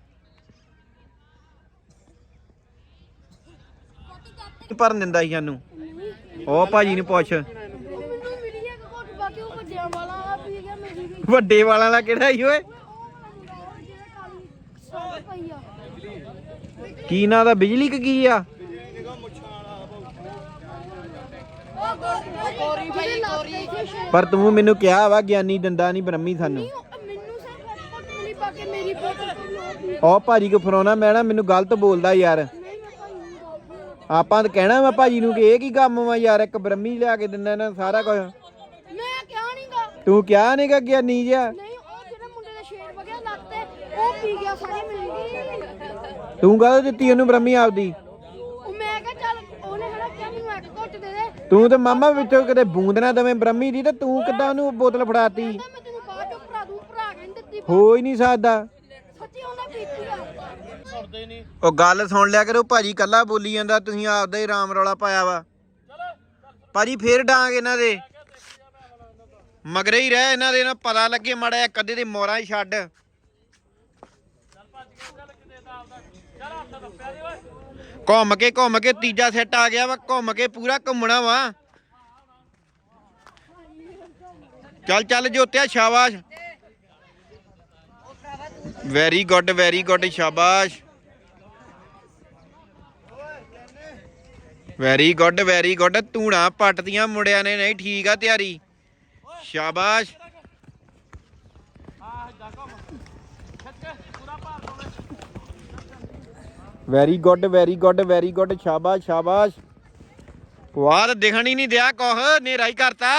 ਭਰਨ ਦਿੰਦਾ ਸੀ ਸਾਨੂੰ। ਉਹ ਭਾਜੀ ਨੂੰ ਪੁੱਛ। ਵੱਡੇ ਵਾਲਾਂ ਦਾ ਕਿਹੜਾ ਸੀ, ਓਏ? ਉਹ ਕੀ ਨਾਂ ਦਾ, ਬਿਜਲੀ ਕਿ ਕੀ ਆ ਕੋਰੀ ਭਾਈ ਕੋਰੀ ਪਰ ਤੂੰ ਮੈਨੂੰ ਕਿਹਾ ਵਾ ਗਿਆਨੀ ਦੰਦਾ ਨਹੀਂ ਬ੍ਰਹਮੀ ਸਾਨੂੰ। ਮੈਨੂੰ ਸਰ ਕੋਟ ਮਿਲੀ ਪਾ ਕੇ ਮੇਰੀ ਕੋਟ ਉਹ ਭਾਜੀ ਕੋ ਫਰਾਉਣਾ ਮੈਂ ਨਾ ਮੈਨੂੰ ਗਲਤ ਬੋਲਦਾ ਯਾਰ। ਆਪਾਂ ਤਾਂ ਕਹਿਣਾ ਵਾ ਭਾਜੀ ਨੂੰ ਕਿ ਇਹ ਕੀ ਕੰਮ ਵਾ ਯਾਰ ਇੱਕ ਬ੍ਰਹਮੀ ਲਿਆ ਕੇ ਦਿੰਦਾ ਨਾ ਸਾਰਾ ਕੁਝ ਮੈਂ ਕਿਹਾ ਨਹੀਂਗਾ ਤੂੰ ਕਿਹਾ ਨਹੀਂਗਾ ਗਿਆਨੀ ਜਿਆ ਨਹੀਂ ਉਹ ਜਿਹੜਾ ਮੁੰਡੇ ਦਾ ਸ਼ੇਰ ਵਗਿਆ ਲੱਗ ਤੇ ਉਹ ਪੀ ਗਿਆ ਸਾਰੀ ਮਿਲ ਗਈ ਤੂੰ ਕਾਹਦੋਂ ਦਿੱਤੀ ਉਹਨੂੰ ਬ੍ਰਹਮੀ ਆਪਦੀ ਉਹ ਮੈਂ ਕਿਹਾ ਚੱਲ ਉਹਨੇ ਹਣਾ ਕਿਹਾ ਮੈਨੂੰ ਇੱਕ ਘੁੱਟ ਦੇ ਦੇ ਤੂੰ ਤੇ ਮਾਮਾ ਵਿੱਚੋਂ ਕਿਤੇ ਬੂੰਦ ਨਾ ਦਵੇਂ ਬ੍ਰਹਮੀ ਦੀ ਤੇ ਤੂੰ ਕਿੱਦਾਂ ਉਹਨੂੰ ਬੋਤਲ ਫੜਾਤੀ? ਮੈਂ ਤੈਨੂੰ ਬਾਅਦ ਚੋਂ ਭਰਾ ਦੂੰ ਭਰਾ ਕੇ ਨੀ ਦਿੱਤੀ ਹੋ ਹੀ ਨਹੀਂ ਸਕਦਾ। ਸੱਚੀ ਉਹਨੇ ਪੀਤੀ ਆ। ਸੁਣਦੇ ਹੀ ਨਹੀਂ। ਉਹ ਗੱਲ ਸੁਣ ਲਿਆ ਕਰੋ ਭਾਜੀ ਕੱਲਾ ਬੋਲੀ ਜਾਂਦਾ ਤੁਸੀਂ ਆਪਦਾ ਹੀ ਰਾਮ ਰੌਲਾ ਪਾਇਆ ਵਾ। ਭਾਜੀ ਫੇਰ ਡਾਂਗ ਇਹਨਾਂ ਦੇ। ਮਗਰੇ ਹੀ ਰਹਿ ਇਹਨਾਂ ਦੇ ਨਾ ਪਤਾ ਲੱਗੇ ਮੜਾ ਅੱਧੇ ਦੇ ਮੋਰਾਂ ਹੀ ਛੱਡ। ਘੁੰਮ ਕੇ ਘੁੰਮ ਕੇ ਤੀਜਾ ਸੈੱਟ ਆ ਗਿਆ ਵਾ, ਘੁੰਮ ਕੇ ਪੂਰਾ ਘੁੰਮਣਾ ਵਾ। ਚੱਲ ਚੱਲ ਜੋਤਿਆ, ਸ਼ਾਬਾਸ਼। ਵੈਰੀ ਗੁੱਡ ਵੈਰੀ ਗੁੱਡ ਸ਼ਾਬਾਸ਼। ਵੈਰੀ ਗੁੱਡ ਵੈਰੀ ਗੁੱਡ ਧੂਣਾ ਪੱਟਦੀਆਂ ਮੁੰਡਿਆਂ ਨੇ, ਨਹੀਂ ਠੀਕ ਆ ਤਿਆਰੀ। ਸ਼ਾਬਾਸ਼। Very good very good very good ਸ਼ਾਬਾਸ਼ ਸ਼ਾਬਾਸ਼। ਵਾਹ ਦਿਖਣ ਹੀ ਨਹੀਂ ਦਿਆ ਕੁਛ ਨੇਰਾ ਹੀ ਕਰਤਾ।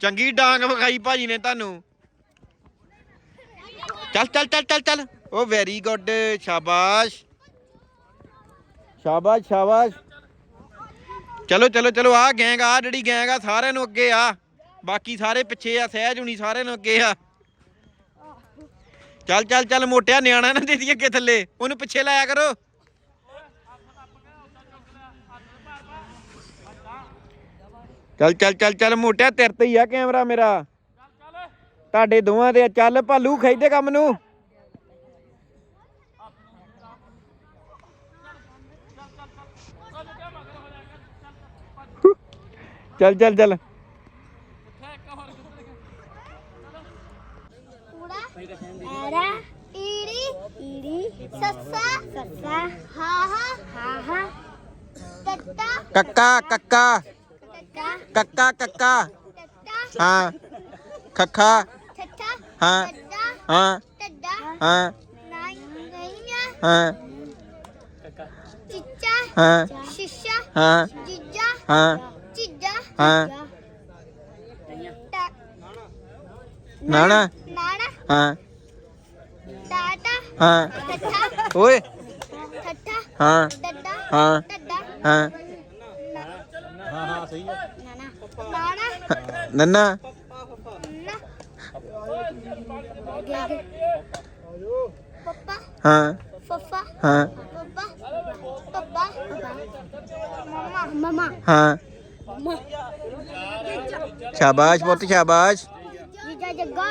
ਚੰਗੀ ਡਾਂਗ ਵਿਖਾਈ ਭਾਜੀ ਨੇ ਤੁਹਾਨੂੰ। ਚੱਲ ਚੱਲ ਚੱਲ ਚੱਲ ਚੱਲ। ਉਹ ਵੈਰੀ ਗੁੱਡ ਸ਼ਾਬਾਸ਼। ਸ਼ਾਬਾਸ਼ ਸ਼ਾਬਾਸ਼। ਚਲੋ ਚਲੋ ਚਲੋ ਆ ਗੈਂਗ ਆ ਜਿਹੜੀ ਗੈਂਗ ਆ ਸਾਰਿਆਂ ਨੂੰ ਅੱਗੇ ਆ। ਬਾਕੀ ਸਾਰੇ ਪਿੱਛੇ ਆ ਸਹਿਜ ਹੁਣੀ ਸਾਰਿਆਂ ਨੂੰ ਅੱਗੇ ਆ। ਚੱਲ ਚੱਲ ਚੱਲ, ਮੋਟਿਆ ਨਿਆਣਾ ਨਾ ਦੇ ਦੀ ਅੱਗੇ ਥੱਲੇ। ਉਹਨੂੰ ਪਿੱਛੇ ਲਾਇਆ ਕਰੋ। ਚੱਲ ਚੱਲ ਚੱਲ ਚੱਲ, ਮੋਟਿਆ ਤੇਰੇ ਤੇ ਹੀ ਆ ਕੈਮਰਾ ਮੇਰਾ। ਤੁਹਾਡੇ ਦੋਵਾਂ ਦੇ ਚੱਲ, ਭਾਲੂ ਖਿੱਚਦੇ ਕੰਮ ਨੂੰ। ਚੱਲ ਚੱਲ ਚੱਲ। ਈੜੀ ਸੱਸਾ ਸੱਸਾ ਹਾ ਹਾ ਹਾ ਹਾ ਟੱਟਾ ਕੱਕਾ ਕੱਕਾ ਟੱਟਾ ਕੱਕਾ ਕੱਕਾ ਟੱਟਾ ਹਾਂ ਖੱਖਾ ਠੱਠਾ ਹਾਂ ਟੱਡਾ ਹਾਂ ਟੱਡਾ ਹਾਂ ਨਹੀਂ ਨਹੀਂ ਓਏ। ਠੱਠਾ। ਹਾਂ। ਡੱਡਾ ਹਾਂ। ਟੱਡਾ ਹਾਂ। ਹਾਂ ਹਾਂ ਸਹੀ ਹੈ ਨਾਨਾ ਨਾਣਾ ਨੰਨਾ ਨਾ। ਪਪਾ। ਹਾਂ। ਫਫਾ। ਹਾਂ। ਪਪਾ। ਪਪਾ। ਮਮਾ। ਮਮਾ। ਹਾਂ। ਸ਼ਾਬਾਸ਼ ਪੁੱਤ ਸ਼ਾਬਾਸ਼। ਜੀਜਾ ਜੱਗਾ।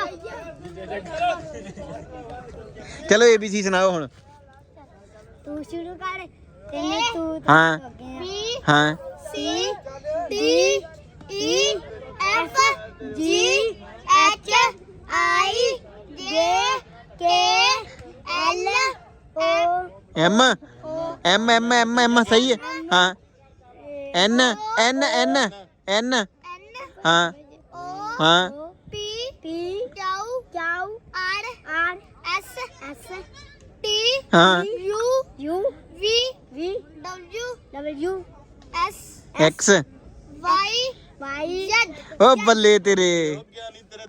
ਚਲੋ ਏਬੀਸੀ ਸੁਣਾਓ ਹੁਣ। ਤੂੰ ਸ਼ੁਰੂ ਕਰ ਤੈਨੇ ਤੂੰ ਹਾਂ। ਬੀ ਹਾਂ। C D E F G H I J K L O M O M M M M ਸਹੀ ਹੈ। ਹਾਂ। ਐਨ ਐਨ ਐਨ ਐਨ। ਹਾਂ। ਓ ਹਾਂ। ਪੀ ਪੀ ਜਾਉ ਜਾਉ R R S S T ਹਾਂ। U V V W W S X Y Y Z ਓ ਬੱਲੇ ਤੇਰੇ।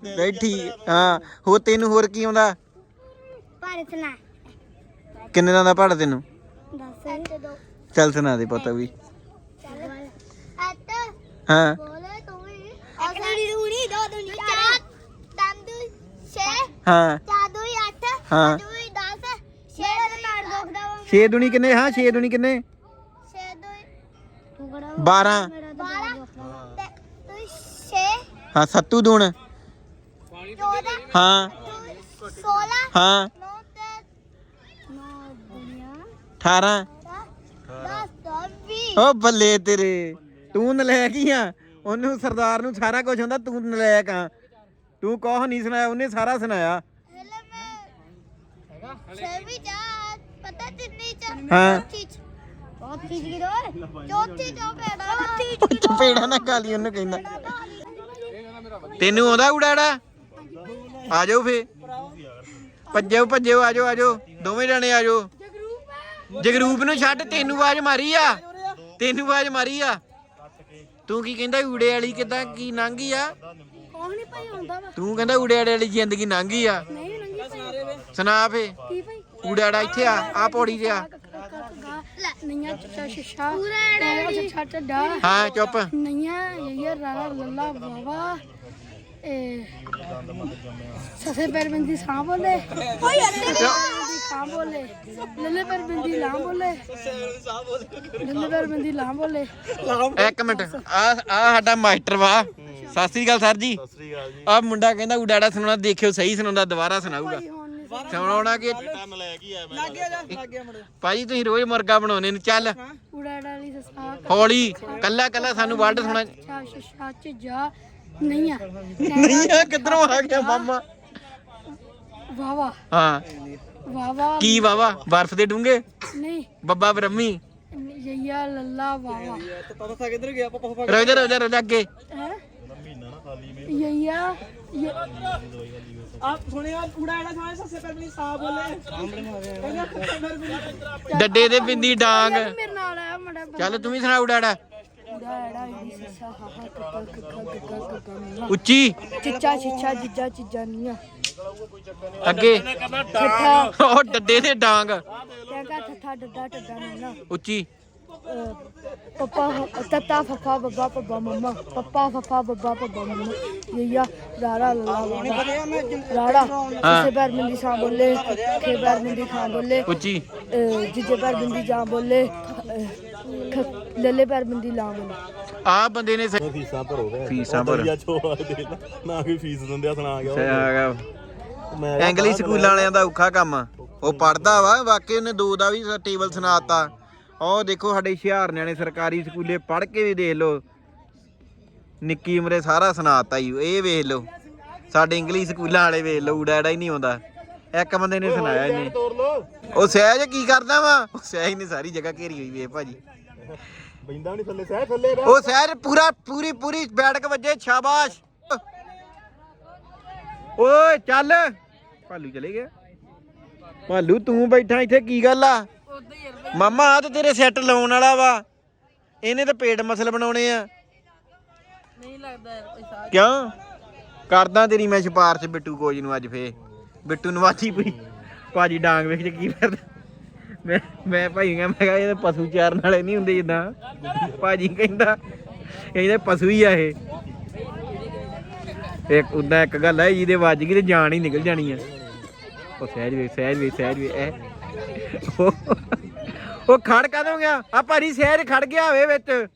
ਬੈਠੀ ਹਾਂ। ਹੋ ਤੈਨੂੰ ਹੋਰ ਕੀ ਆਉਂਦਾ? ਭਾਰਤ ਨਾ ਕਿੰਨੇ ਦਾ ਦਾ ਪੜ ਤੈਨੂੰ? ਦੱਸ। ਚੱਲ ਸੁਣਾ ਦੇ ਪੁੱਤ ਵੀ। ਐਟ ਹਾਂ। ਬੋਲੇ ਤੂੰ ਵੀ। ਅਗਲੀ ਦੂਣੀ ਦੋ ਦੂਣੀ ਚਾਰ। ਤੰਦੂ ਛੇ। ਹਾਂ। ਚਾਦੂ ਅੱਠ। ਹਾਂ। ਚਾਦੂ 10 ਛੇ ਦਾ ਪੈਰ ਦੁਖਦਾ ਵਾ 6 ਦੁਨੀ ਕਿੰਨੇ? ਹਾਂ 6 ਦੁਨੀ ਕਿੰਨੇ? ਛੇ ਦੋ ਤੂੰ ਕਿਹੜਾ 12 12 ਤੇ ਤੂੰ ਛੇ। ਹਾਂ ਸੱਤੂ ਦੁਣ। ਚੌਦਾਂ ਹਾਂ। 16 ਹਾਂ। ਨੌ ਤੇ ਨੌ ਦੁਨੀਆ। 18 ਦਸ ਦਸ ਵੀਹ। ਓ ਬੱਲੇ ਤੇਰੇ। ਤੂੰ ਨਲਾਇਕ ਹੀ ਆ। ਉਹਨੂੰ ਸਰਦਾਰ ਨੂੰ ਸਾਰਾ ਕੁਝ ਹੁੰਦਾ ਤੂੰ ਨਲਾਇਕ ਆ। ਤੂੰ ਕੋਹ ਨਹੀਂ ਸੁਣਾਇਆ ਉਹਨੇ ਸਾਰਾ ਸੁਣਾਇਆ। ਮੈਂ ਛੇਵੀਂ ਜਾ ਹਾਂ। ਚੌਥੀ ਚ। ਚੌਥੀ ਚ ਕਿਦੋਂ ਚੌਥੀ ਚ ਪੈੜਾ ਚੌਥੀ ਉਹ ਚਪੇੜਾ ਨਾ ਗਾਲੀ ਉਹਨੂੰ ਕਹਿੰਦਾ। ਤੈਨੂੰ ਆਉਂਦਾ ਉਡਾੜਾ? ਆ ਜਾਓ ਫੇ ਭੱਜੋ ਭੱਜੋ ਆ ਜਾਓ ਆ ਜਾਓ। ਦੋਵੇਂ ਜਣੇ ਆ ਜਾਓ। ਜਗਰੂਪ ਨੂੰ ਛੱਡ ਤੈਨੂੰ ਆਵਾਜ਼ ਮਾਰੀ ਆ। ਤੈਨੂੰ ਆਵਾਜ਼ ਮਾਰੀ ਆ। ਤੂੰ ਕੀ ਕਹਿੰਦਾ ਊੜੇ ਵਾਲੀ ਕਿਦਾਂ ਕੀ ਲੰਘੀ ਆ? ਕੋਹ ਨਹੀਂ ਭਾਈ ਹੁੰਦਾ ਵਾ ਤੂੰ ਕਹਿੰਦਾ ਊੜੇ ਵਾਲੇ ਵਾਲੀ ਜ਼ਿੰਦਗੀ ਲੰਘੀ ਆ। ਨਹੀਂ ਨੰਗੀ ਭਾਈ। ਸੁਣਾ ਫੇ। ਕੀ ਭਾਈ? ਊੜਾੜਾ ਇੱਥੇ ਆ ਆ ਪੌੜੀ ਤੇ ਆ। ਨਈਆਂ ਚਾ ਸ਼ਸ਼ਾ ਪੂਰਾ ਛੱਛਾ ਟੱਡਾ ਹਾਂ ਚੁੱਪ। ਨਈਆਂ ਇਹ ਰਾਰਾ ਲੱਲਾ ਬਾਬਾ ਇਹ ਸਸੇ ਪੈਰ ਬਿੰਦੀ ਸਾਂ ਬੋਲੇ। ਓਏ ਅੱਤੇ ਦੀ ਸਾਂ ਬੋਲੇ। ਲੱਲੇ ਪੈਰ ਬਿੰਦੀ ਲਾਂ ਬੋਲੇ। ਲੱਲੇ ਪੈਰ ਬਿੰਦੀ ਲਾਂ ਬੋਲੇ। ਇੱਕ ਮਿੰਟ। ਆ ਆ ਸਾਡਾ ਮਾਸਟਰ ਵਾ। ਸਤਿ ਸ੍ਰੀ ਅਕਾਲ ਸਰ ਜੀ। ਸਤਿ ਸ੍ਰੀ ਅਕਾਲ ਜੀ। ਆ ਮੁੰਡਾ ਕਹਿੰਦਾ ਊੜਾੜਾ ਸੁਣਾਉਣਾ ਦੇਖਿਓ ਸਹੀ ਸੁਣਾਉਂਦਾ ਦੁਬਾਰਾ ਸੁਣਾਊਗਾ। ਸੁਣਾਉਣਾ ਕਿ? ਟਨ ਲੈ ਕੇ ਆ ਮੈਂ ਲੱਗ ਗਿਆ ਮੁੰਡੇ। ਭਾਜੀ ਤੁਸੀਂ ਰੋਜ਼ ਮੁਰਗਾ ਬਣਾਉਨੇ ਨੇ ਚੱਲ। ਉੜਾ ਡਾਲੀ ਸਸਾ। ਹੌਲੀ ਕੱਲਾ ਕੱਲਾ ਸਾਨੂੰ ਵਰਡ ਸੁਣਾ ਚ ਜਾ ਨਈਆਂ ਨਹੀਂ ਆ। ਕਿੱਧਰੋਂ ਆ ਗਿਆ ਮਾਮਾ? ਵਾਵਾ ਹਾਂ। ਵਾਵਾ ਕੀ ਵਾਵਾ ਬਰਫ਼ ਦੇ ਡੂੰਗੇ ਨਹੀਂ। ਬੱਬਾ ਬ੍ਰਹਮੀ। ਯਈਆ ਲੱਲਾ ਵਾਵਾ ਤੇ ਪਤਾ ਸਾ ਕਿੱਧਰ ਗਿਆ ਪਾਪਾ ਪਾਪਾ ਰੋਜਾ ਰੋਜਾ ਰੋਜਾ ਅੱਗੇ। ਹੈ? ਮਹੀਨਾ ਨਾ ਖਾਲੀ ਮੇ ਯਈਆ ਆਪ ਸੁਣਿਆ ਕੂੜਾ ਜਿਹੜਾ ਸਾਲੇ ਸੱਸੇ ਪੈਰ ਨਹੀਂ ਸਾਹ ਬੋਲੇ। ਕਹਿੰਦਾ ਸੱਸੇ ਪੈਰ ਵੀ ਡੱਡੇ ਦੇ ਬਿੰਦੀ ਡਾਂਗ। ਮੇਰੇ ਨਾਲ ਆ ਮੜਾ ਚੱਲ ਤੂੰ ਵੀ ਸੁਣਾ ਊੜਾੜਾ ਡਾੜਾ ਇਹ ਸਸਾ ਹਾ ਹਾ ਕੱਕਾ ਕੱਕਾ ਕੱਕਾ ਕੱਕਾ ਨੀਆਂ ਉੱਚੀ। ਚਿੱਚਾ ਚਿੱਚਾ ਜਿੱਜਾ ਚਿੱਜਾ ਨੀਆਂ ਅੱਗੇ। ਠੱਠਾ। ਉਹ ਡੱਡੇ ਦੇ ਡਾਂਗ। ਕਹਿੰਦਾ ਠੱਠਾ ਡੱਡਾ ਟੱਡਾ ਨੀਆਂ ਉੱਚੀ। ਪਪਾ ਤਤਾ ਫਫਾ ਬੱਬਾ ਪੱਬਾ ਮੰਮਾ ਪਪਾ ਫਫਾ ਬੱਬਾ ਪੱਬਾ ਮੰਮਾ ਯਈਆ ਰਾਰਾ ਲੱਲਾ ਬਾਬਾ ਰਾੜਾ ਕਿਸੇ ਬਾਰ ਬਿੰਦੀ ਸਾਂ ਬੋਲੇ ਕੇ ਬਾਰ ਬਿੰਦੀ ਖਾਂ ਬੋਲੇ ਉੱਚੀ ਜਿੱਜੇ ਬਾਰ ਬਿੰਦੀ ਜਾਂ ਬੋਲੇ ਖ- ਲੱਲੇ ਬਾਰ ਬਿੰਦੀ ਲਾਂ ਬੋਲੇ ਆ ਬੰਦੇ ਨੇ ਸ- ਫੀਸਾਂ ਭਰੋ ਵੇ ਫੀਸਾਂ ਭਰੋ। ਦਰਿਆ ਚੋਆ ਦੇ ਲਾ। ਨਾ ਕੋਈ ਫੀਸ ਦਿੰਦੇ ਆ ਸੁਣਾ ਗਿਆ। ਹੈਗਾ ਮੈਂ ਇੰਗਲਿਸ਼ ਸਕੂਲਾਂ ਵਾਲਿਆਂ ਦਾ ਔਖਾ ਕੰਮ। ਉਹ ਪੜਦਾ ਵਾ ਵਾਕਈ ਉਹਨੇ ਦੋ ਦਾ ਵੀ ਟੇਬਲ ਸੁਣਾਤਾ ਉਹ ਦੇਖੋ ਸਾਡੇ ਹੁਸ਼ਿਆਰਨਿਆਂ ਨੇ ਸਰਕਾਰੀ ਸਕੂਲੇ ਪੜ੍ਹ ਕੇ ਵੀ ਦੇਖ ਲਓ। ਨਿੱਕੀ ਉਮਰੇ ਸਾਰਾ ਸੁਣਾਤਾ ਹੀ ਇਹ ਵੇਖ ਲਓ। ਸਾਡੇ ਇੰਗਲਿਸ਼ ਸਕੂਲਾਂ ਵਾਲੇ ਵੇਖ ਲਓ ਐੜਾ ਹੀ ਨਹੀਂ ਆਉਂਦਾ। ਇੱਕ ਬੰਦੇ ਨੇ ਸੁਣਾਇਆ ਇਹਨੇ ਉਹ ਸਹਿਜ ਕੀ ਕਰਦਾ ਵਾ? ਉਹ ਸਹਿਜ ਨੇ ਸਾਰੀ ਜਗ੍ਹਾ ਘੇਰੀ ਹੋਈ ਵੇ ਭਾਜੀ। ਬਿੰਦਾ ਨਹੀਂ ਥੱਲੇ ਸਹਿ ਥੱਲੇ ਉਹ ਸਹਿਜ ਪੂਰਾ ਪੂਰੀ ਪੂਰੀ ਬੈਠਕ ਵੱਜੇ ਸ਼ਾਬਾਸ਼। ਓਏ ਚੱਲ। ਭਾਲੂ ਚਲੇ ਗਿਆ। ਭਾਲੂ ਤੂੰ ਬੈਠਾ ਇੱਥੇ ਕੀ ਗੱਲ ਆ? ਮਾਮਾ ਆ ਤੇ ਤੇਰੇ ਸੈੱਟ ਲਾਉਣ ਵਾਲਾ ਵਾ। ਇਹਨੇ ਤਾਂ ਪੇਟ ਮਸਲ ਬਣਾਉਣੇ ਆ। ਨਹੀਂ ਲੱਗਦਾ ਪੈਸਾ ਕਿਉਂ? ਕਰਦਾ ਤੇਰੀ ਮੈਂ ਸਿਫਾਰਸ਼ ਬਿੱਟੂ ਕੋਜ ਨੂੰ ਅੱਜ ਫੇ ਬਿੱਟੂ ਨਵਾਜੀ ਪਈ। ਭਾਜੀ ਡਾਂਗ ਵੇਖ ਕੇ ਕੀ ਕਰਦਾ। ਮੈਂ ਮੈਂ ਭਾਈ ਕਹਿੰਦਾ ਮੈਂ ਕਿਹਾ ਇਹ ਤਾਂ ਪਸ਼ੂ ਚਾਰਨ ਵਾਲੇ ਨਹੀਂ ਹੁੰਦੇ ਜਿੱਦਾਂ। ਭਾਜੀ ਕਹਿੰਦਾ ਇਹਦੇ ਪਸ਼ੂ ਹੀ ਆ ਇਹ। ਇੱਕ ਉਦਾਂ ਇੱਕ ਗੱਲ ਹੈ ਜਿਹਦੇ ਵੱਜ ਗਈ ਤੇ ਜਾਨ ਹੀ ਨਿਕਲ ਜਾਣੀ ਆ। ਉਹ ਸਹਿਜ ਵੇ ਸਹਿਜ ਵੇ ਸਹਿਜ ਵੇ ਐ ਉਹ- ਖੜ ਕਦੋਂ ਗਿਆ? ਆ ਭਾਜੀ ਸਹਿਜ ਖੜ ਗਿਆ ਹੋਵੇ ਵਿੱਚ।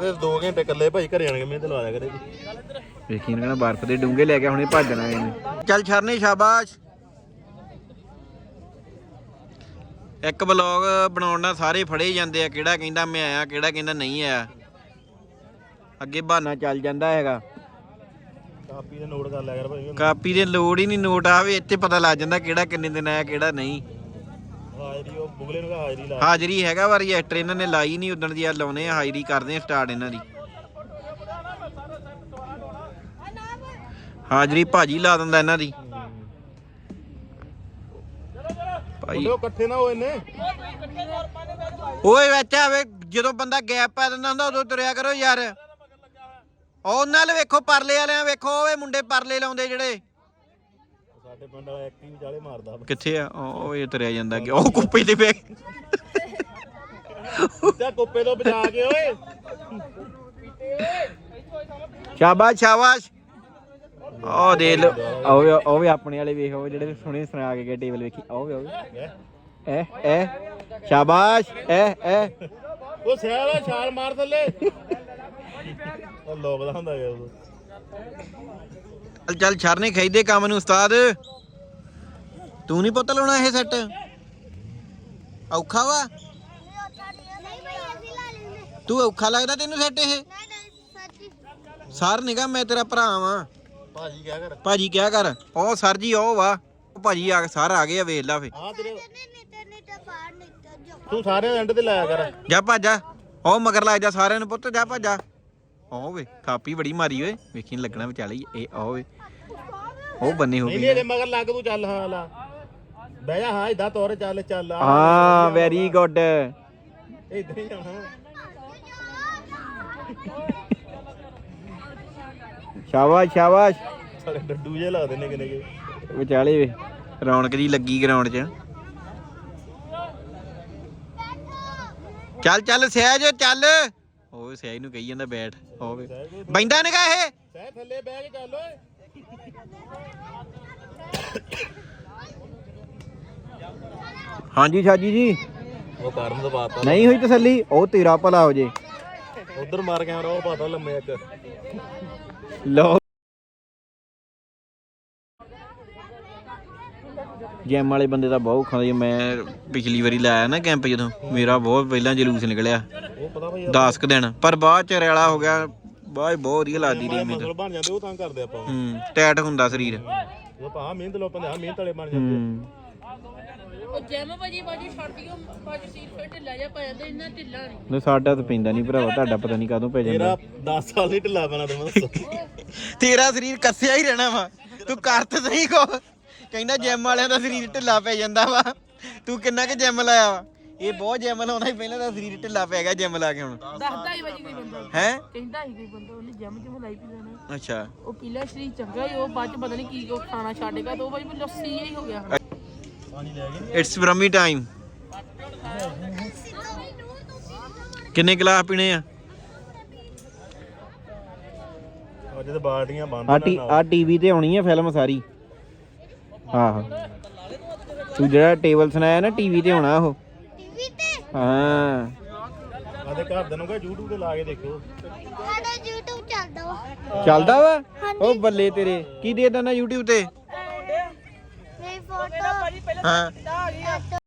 ਦੇ 2 ਘੰਟੇ ਇਕੱਲੇ ਭਾਈ ਘਰੇ ਆਣਗੇ ਮੈਂ ਤੇ ਲਵਾ ਦਿਆ ਕਰੇ ਵੇਖੀ ਨਾ ਬਰਫ਼ ਦੇ ਡੂੰਗੇ ਲੈ ਕੇ ਹੁਣੇ ਭੱਜਣਾ ਇਹਨੇ। ਚੱਲ ਛਰਨੇ ਸ਼ਾਬਾਸ਼। ਇੱਕ ਬਲੌਗ ਬਣਾਉਣ ਨਾਲ ਸਾਰੇ ਫੜੇ ਜਾਂਦੇ ਆ ਕਿਹੜਾ ਕਹਿੰਦਾ ਮੈਂ ਆਇਆ ਕਿਹੜਾ ਕਹਿੰਦਾ ਨਹੀਂ ਆਇਆ। ਅੱਗੇ ਬਹਾਨਾ ਚੱਲ ਜਾਂਦਾ ਹੈਗਾ। ਕਾਪੀ ਦੇ ਨੋਟ ਕਰ ਲਿਆ ਕਰ ਭਾਈ। ਕਾਪੀ ਦੀ ਲੋੜ ਹੀ ਨਹੀਂ ਨੋਟ ਆਵੇ ਇੱਥੇ ਪਤਾ ਲੱਗ ਜਾਂਦਾ ਕਿਹੜਾ ਕਿੰਨੇ ਦਿਨ ਆਇਆ ਕਿਹੜਾ ਨਹੀਂ। ਹਾਜ਼ਰੀ ਉਹ ਬੁਗਲੇ ਨੂੰ ਹਾਜ਼ਰੀ ਲਾ ਹਾਜ਼ਰੀ ਹੈਗਾ ਵਾ ਰਜਿਸਟਰ ਇਹਨਾਂ ਨੇ ਲਾਈ ਨਹੀਂ ਉਦਣ ਦੀ ਆ ਲਾਉਨੇ ਆ ਹਾਜ਼ਰੀ ਕਰਦੇ ਆ ਸਟਾਰਟ ਇਹਨਾਂ ਦੀ। ਹਾਜ਼ਰੀ ਭਾਜੀ ਲਾ ਦਿੰਦਾ ਇਹਨਾਂ ਦੀ। ਭਾਈ ਉਹ ਇਕੱਠੇ ਨਾ ਹੋਏ ਨੇ। ਓਏ ਵਿੱਚ ਆਵੇ ਜਦੋਂ ਬੰਦਾ ਗੈਪ ਪਾ ਦਿੰਦਾ ਹੁੰਦਾ ਉਦੋਂ ਤੁਰਿਆ ਕਰੋ ਯਾਰ। ਉਹ ਨਾਲ ਵੇਖੋ ਪਰਲੇ ਵਾਲਿਆਂ ਵੇਖੋ ਓਏ ਮੁੰਡੇ ਪਰਲੇ ਲਾਉਂਦੇ ਜਿਹੜੇ। ਸਾਡੇ ਪਿੰਡ ਵਾਲਾ ਇੱਕ ਹੀ ਵਿਚਾਲੇ ਮਾਰਦਾ। ਕਿੱਥੇ ਆ? ਉਹ ਇਹ ਤੁਰਿਆ ਜਾਂਦਾ ਅੱਗੇ। ਉਹ ਕੁੱਪੇ ਤੇ ਪੈ ਤੇ ਕੁੱਪੇ ਤੋਂ ਬਚਾ ਕੇ ਓਏ। ਸ਼ਾਬਾਸ਼ ਸ਼ਾਬਾਸ਼। ਉਹ ਦੇ ਲੋ ਉਹ ਵੀ ਉਹ ਵੀ ਆਪਣੇ ਵਾਲੇ ਵੇਖ ਉਹ ਜਿਹੜੇ ਸੁਣੇ ਸੁਣਾ ਕੇ ਗਏ ਟੇਬਲ ਵੇਖੀ। ਉਹ ਵੀ ਉਹ ਵੀ। ਐ ਐ ਸ਼ਾਬਾਸ਼ ਐ ਐ। ਉਹ ਸਿਆਲਾ ਛਾਲ ਮਾਰ ਥੱਲੇ। ਉਹ ਲੋਕਦਾ ਹੁੰਦਾ ਗਿਆ ਉਦੋਂ ਚੱਲ ਚੱਲ ਛਰਨੇ ਖੈਦੇ ਕੰਮ ਨੂੰ ਉਸਤਾਦ। ਤੂੰ ਨਹੀਂ ਪੁੱਤ ਲਾਉਣਾ ਇਹ ਸੈੱਟ ਔਖਾ ਵਾ? ਨਹੀਂ ਭਾਈ ਅਸੀਂ ਲਾ ਲੈਂਦੇ ਤੂੰ ਔਖਾ ਲੱਗਦਾ ਤੈਨੂੰ ਸੈੱਟ ਇਹ? ਸਰ ਨਿਗਾ ਮੈਂ ਤੇਰਾ ਭਰਾ ਵਾਂ। ਭਾਜੀ ਕਿਆ ਕਰ? ਭਾਜੀ ਕਿਆ ਕਰ? ਉਹ ਸਰ ਜੀ ਉਹ ਵਾ। ਉਹ ਭਾਜੀ ਆ ਸਰ ਆ ਗਏ ਆ ਵੇਖ ਲਾ ਫੇ। ਹਾਂ ਤੇਰੇ ਤੇ ਨਹੀਂ ਤੇ ਬਾਹਰ ਨਿਕਲ ਜਾ ਤੂੰ ਸਾਰੇ ਐਂਡ ਤੇ ਲਾਇਆ ਕਰ। ਜਾ ਭੱਜਾ। ਉਹ ਮਗਰ ਲੱਗ ਜਾ ਸਾਰਿਆਂ ਨੂੰ ਪੁੱਤ ਜਾ ਭੱਜਾ। ਵੇ ਕਾਪੀ ਬੜੀ ਮਾਰੀ ਓਏ। ਵੇਖੀ ਨੀ ਲੱਗਣਾ ਵਿਚਾਲੇ ਹੀ। ਇਹ ਉਹ ਵੇ ਉਹ ਬੰਨੇ ਹੋ ਨਹੀਂ ਗਈ ਨਹੀਂ ਇਹਦੇ ਮਗਰ ਲੱਗ ਤੂੰ ਚੱਲ ਹਾਂ ਲਾ। ਬਹਿ ਜਾ ਹਾਂ ਇਦਾਂ ਤੋਰ ਚੱਲ ਚੱਲ। ਆ ਹਾਂ ਵੈਰੀ ਗੁੱਡ ਇਦਾਂ ਹੀ ਜਾਣਾ। ਸ਼ਾਬਾਸ਼ ਸ਼ਾਬਾਸ਼। ਸਾਲੇ ਡੱਡੂ ਜੇ ਲੱਗਦੇ ਨੇ ਕਿਨੇ ਕਿ ਵਿਚਾਲੇ ਵੇ ਰੌਣਕ ਜੀ ਲੱਗੀ ਗਰਾਊਂਡ 'ਚ। ਚੱਲ ਚੱਲ ਸਹਿਜ ਚੱਲ। ਓਏ ਸਹਿਜ ਨੂੰ ਕਹੀ ਜਾਂਦਾ ਬੈਠ ਹੋਵੇ। ਬੈਂਦਾ ਨਗਾ ਇਹ? ਸਹਿ ਥੱਲੇ ਬਹਿ ਕੇ ਚੱਲ ਓਏ। ਹਾਂਜੀ ਛਾਜੀ ਜੀ। ਉਹ ਕਰਨ ਤੋਂ ਬਾਤ ਨਹੀਂ ਹੋਈ ਤਸੱਲੀ ਉਹ ਤੇਰਾ ਭਲਾ ਹੋ ਜੇ। ਉਧਰ ਮਾਰ ਕੈਮਰਾ ਉਹ ਪਾਤਾ ਲੰਮੇ ਇੱਕ। ਲੋ ਜੈਮ ਵਾਲੇ ਬੰਦੇ ਤਾਂ ਬਹੁਤ ਖਾਂਦੇ ਮੈਂ ਪਿਛਲੀ ਵਾਰੀ ਲਾਇਆ ਨਾ ਕੈਂਪ ਜਦੋਂ ਮੇਰਾ ਬਹੁਤ ਪਹਿਲਾਂ ਜਲੂਸ ਨਿਕਲਿਆ। ਉਹ ਪਤਾ ਭਾਈ 10 ਕੁ ਦਿਨ। ਪਰ ਬਾਅਦ ਚ ਰੈਲਾ ਹੋ ਗਿਆ। ਬਾਅਦ 'ਚ ਬਹੁਤ ਵਧੀਆ ਲੱਗਦੀ ਰਹੀ ਮੈਨੂੰ ਮਸਲ ਬਣ ਜਾਂਦੇ ਉਹ ਤਾਂ ਕਰਦੇ ਆਪਾਂ। ਹੂੰ ਟੈਟ ਹੁੰਦਾ ਸਰੀਰ। ਉਹ ਭਾ ਮਿਹਨਤ ਲੋਕਾਂ ਦੇ ਆ ਮਿਹਨਤ ਵਾਲੇ ਬਣ ਜਾਂਦੇ। ਹੂੰ। ਉਹ ਜੈਮ ਭਾਜੀ ਬਾਜੀ ਛੱਡ ਦਿਓ। ਬਾਜੀ ਸੀਰ ਫਿਰ ਢਿੱਲਾ ਜਿਹਾ ਪੈ ਜਾਂਦਾ ਇੰਨਾ ਢਿੱਲਾ ਨਹੀਂ। ਨੇ ਸਾਡਾ ਤਾਂ ਪੈਂਦਾ ਨਹੀਂ ਭਰਾਵਾ। ਤੁਹਾਡਾ ਪਤਾ ਨਹੀਂ ਕਦੋਂ ਪੈ ਜਾਂਦਾ। ਤੇਰਾ 10 ਸਾਲ ਨਹੀਂ ਢਿੱਲਾ ਪੈਣਾ ਤੈਨੂੰ ਦੱਸੋ। ਤੇਰਾ ਸਰੀਰ ਕੱਸਿਆ ਹੀ ਰਹਿਣਾ ਵਾ। ਤੂੰ ਕਰ ਤੇ ਸਹੀ ਕੋ ਕਹਿੰਦਾ ਜਿਮ ਵਾਲਿਆਂ ਦਾ ਸਰੀਰ ਢਿੱਲਾ ਪੈ ਜਾਂਦਾ ਵਾ। ਤੂੰ ਕਿੰਨਾ ਕੁ ਜਿਮ ਲਾਇਆ ਵਾ? ਇਹ ਬਹੁਤ ਜਿਮ ਲਾਉਣਾ ਹੀ ਪਹਿਲਾਂ ਤਾਂ ਸਰੀਰ ਢਿੱਲਾ ਪੈ ਗਿਆ ਜਿਮ ਲਾ ਕੇ ਹੁਣ। ਦੱਸਦਾ ਹੀ ਭਾਜੀ ਕੋਈ ਬੰਦਾ ਹੈ? ਕਹਿੰਦਾ ਹੀ ਕੋਈ ਬੰਦਾ ਉਹਨੇ ਜੈਮ ਜਮ ਲਾਈ ਪੀ ਲੈਣਾ ਅੱਛਾ। ਉਹ ਪੀਲਾ ਸ਼ਰੀਰ ਚੰਗਾ ਹੀ ਉਹ ਬਾਅਦ ਚ ਪਤਾ ਨਹੀਂ ਕੀ ਕੋ ਖਾਣਾ ਛੱਡੇਗਾ ਤੇ ਉਹ ਭਾਜੀ ਲੱਸੀ ਹੀ ਹੋ ਗਿਆ। ਹੁਣ ਇਟਸ ਬ੍ਰਹਮੀ ਟਾਈਮ ਕਿੰਨੇ ਗਲਾਸ ਪੀਣੇ ਆ? ਅੱਜ ਤੇ ਬਾਲਟੀਆਂ ਬੰਦ ਆ ਟੀ ਆ ਟੀਵੀ ਤੇ ਆਉਣੀ ਆ ਫਿਲਮ ਸਾਰੀ। ਆਹੋ। ਤੂੰ ਜਿਹੜਾ ਟੇਬਲ ਸੁਣਾਇਆ ਨਾ ਟੀਵੀ ਤੇ ਆਉਣਾ ਉਹ। ਟੀਵੀ ਤੇ? ਹਾਂ। ਆਦੇ ਘਰ ਦੇ ਨੂੰ ਕਹ YouTube ਤੇ ਲਾ ਕੇ ਦੇਖਿਓ। ਸਾਡਾ YouTube ਚੱਲਦਾ ਵਾ। ਚੱਲਦਾ ਵਾ? ਉਹ ਬੱਲੇ ਤੇਰੇ। ਕੀ ਦੇ ਨਾ YouTube ਤੇ? ਮੇਰੀ ਫੋਟੋ। ਹਾਂ।